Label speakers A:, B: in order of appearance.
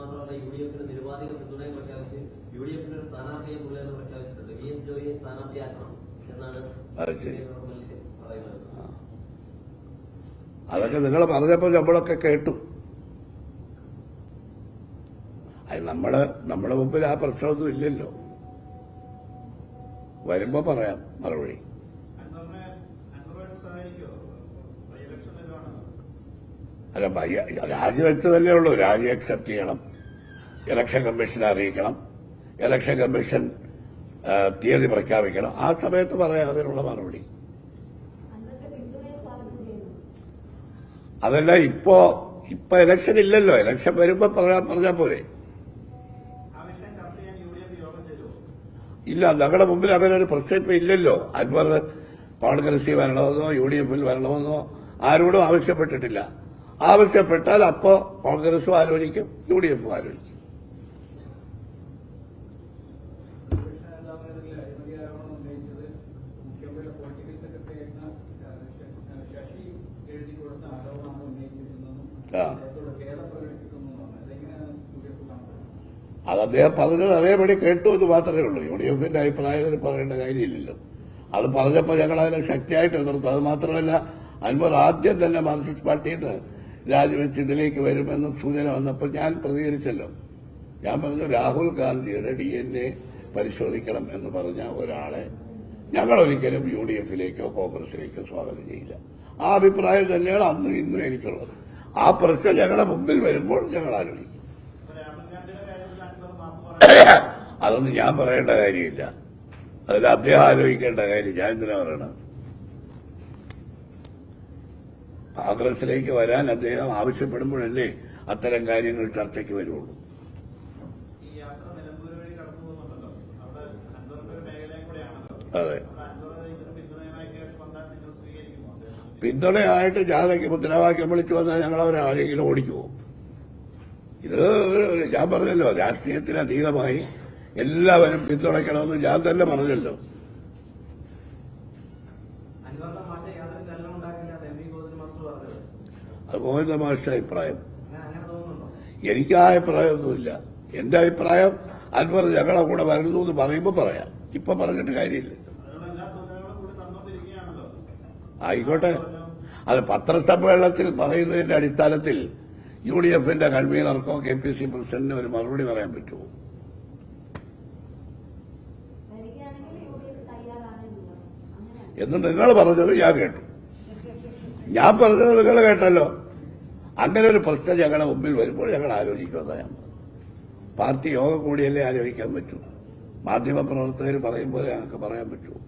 A: മാത്രമല്ല U D എഫിന് നിരുപാധിക പിന്തുണയും പ്രഖ്യാപിച്ച് യു ഡി എഫിന് ഒരു സ്ഥാനാർത്ഥിയെ പുള്ളിയെന്ന് പ്രഖ്യാപിച്ചിട്ടുണ്ട്. വി എസ് ജോയിയെ സ്ഥാനാർത്ഥിയാക്കണം എന്നാണ്
B: അതൊക്കെ നിങ്ങൾ പറഞ്ഞപ്പോൾ നമ്മളൊക്കെ കേട്ടു. അത് നമ്മുടെ നമ്മുടെ മുമ്പിൽ ആ പ്രശ്നമൊന്നും ഇല്ലല്ലോ. വരുമ്പോ പറയാം മറുപടി. അല്ല രാജി രാജിവെച്ചതല്ലേ ഉള്ളൂ. രാജി അക്സെപ്റ്റ് ചെയ്യണം. ഇലക്ഷൻ കമ്മീഷനെ അറിയിക്കണം. ഇലക്ഷൻ കമ്മീഷൻ തീയതി പ്രഖ്യാപിക്കണം. ആ സമയത്ത് പറയാം അതിനുള്ള മറുപടി. അതല്ല ഇപ്പോ ഇപ്പൊ ഇലക്ഷൻ ഇല്ലല്ലോ. ഇലക്ഷൻ വരുമ്പോ പറയാൻ പറഞ്ഞാൽ പോരെ. ഇല്ല ഞങ്ങളുടെ മുമ്പിൽ അങ്ങനെ ഒരു പ്രശ്നം ഇല്ലല്ലോ. അൻവർ കോൺഗ്രസിൽ വരണമെന്നോ യു ഡി എഫിൽ വരണമെന്നോ ആരോടും ആവശ്യപ്പെട്ടിട്ടില്ല. ആവശ്യപ്പെട്ടാൽ അപ്പോ കോൺഗ്രസും ആലോചിക്കും യു ഡി എഫും ആലോചിക്കും. അത് അദ്ദേഹം പറഞ്ഞത് അതേപടി കേട്ടു എന്ന് മാത്രമേ ഉള്ളൂ. യു ഡി എഫിന്റെ അഭിപ്രായത്തിൽ പറയേണ്ട കാര്യമില്ലല്ലോ. അത് പറഞ്ഞപ്പോൾ ഞങ്ങൾ അതിനെ ശക്തിയായിട്ട് എതിർത്തു. അത് മാത്രമല്ല അൻവർ ആദ്യം തന്നെ മാർക്സിസ്റ്റ് പാർട്ടിയിൽ നിന്ന് രാജിവെച്ച് ഇതിലേക്ക് വരുമെന്ന് സൂചന വന്നപ്പോൾ ഞാൻ പ്രതികരിച്ചല്ലോ. ഞാൻ പറഞ്ഞു രാഹുൽ ഗാന്ധിയുടെ ഡി എൻ എ പരിശോധിക്കണം എന്ന് പറഞ്ഞ ഒരാളെ ഞങ്ങൾ ഒരിക്കലും യു ഡി എഫിലേക്കോ കോൺഗ്രസിലേക്കോ സ്വാഗതം ചെയ്യില്ല. ആ അഭിപ്രായം തന്നെയാണ് അന്നും ഇന്നും എനിക്കുള്ളത്. ആ പ്രശ്നം ഞങ്ങളുടെ മുമ്പിൽ വരുമ്പോൾ ഞങ്ങൾ ആലോചിക്കും. അതൊന്നും ഞാൻ പറയേണ്ട കാര്യമില്ല. അതിൽ അദ്ദേഹം ആലോചിക്കേണ്ട കാര്യം ഞാൻ എന്തിനാ പറയണത്? കോൺഗ്രസിലേക്ക് വരാൻ അദ്ദേഹം ആവശ്യപ്പെടുമ്പോഴല്ലേ അത്തരം കാര്യങ്ങൾ ചർച്ചയ്ക്ക് വരുള്ളൂ.
C: ഈ
B: പിന്തുണയായിട്ട് ജാഥയ്ക്ക് മുദ്രാവാക്യം വിളിച്ചു വന്നാൽ ഞങ്ങൾ അവരെ ആരെങ്കിലും ഓടിക്കുമോ ഇത് ഞാൻ പറഞ്ഞല്ലോ രാഷ്ട്രീയത്തിന് അതീതമായി എല്ലാവരും പിന്തുണയ്ക്കണമെന്ന് ഞാൻ തന്നെ പറഞ്ഞല്ലോ. അത് ഗോവിന്ദ മാഷിന്റെ അഭിപ്രായം. എനിക്ക് ആ അഭിപ്രായമൊന്നുമില്ല. എന്റെ അഭിപ്രായം അൻവർ ഞങ്ങളെ കൂടെ വരുന്നു എന്ന് പറയുമ്പോൾ പറയാം. ഇപ്പൊ പറഞ്ഞിട്ട് കാര്യമില്ല
C: അതിനുള്ള എല്ലാ സൂചനകളും കൂടി തന്നുകൊണ്ടിരിക്കുകയാണല്ലോ
B: ആയിക്കോട്ടെ. അത് പത്രസമ്മേളനത്തിൽ പറയുന്നതിന്റെ അടിസ്ഥാനത്തിൽ യു ഡി എഫിന്റെ കൺവീനർക്കോ കെ പി സി പ്രസിഡന്റിനോ ഒരു മറുപടി പറയാൻ പറ്റുമോ? എന്ന് നിങ്ങൾ പറഞ്ഞത് ഞാൻ കേട്ടു. ഞാൻ പറഞ്ഞത് നിങ്ങൾ കേട്ടല്ലോ. അങ്ങനെ ഒരു പ്രശ്നം ഞങ്ങളുടെ മുമ്പിൽ വരുമ്പോൾ ഞങ്ങൾ ആലോചിക്കുന്നതാ ഞാൻ പറഞ്ഞത്. പാർട്ടി യോഗം കൂടിയല്ലേ ആലോചിക്കാൻ പറ്റൂ. മാധ്യമപ്രവർത്തകർ പറയുമ്പോൾ ഞങ്ങൾക്ക് പറയാൻ പറ്റുമോ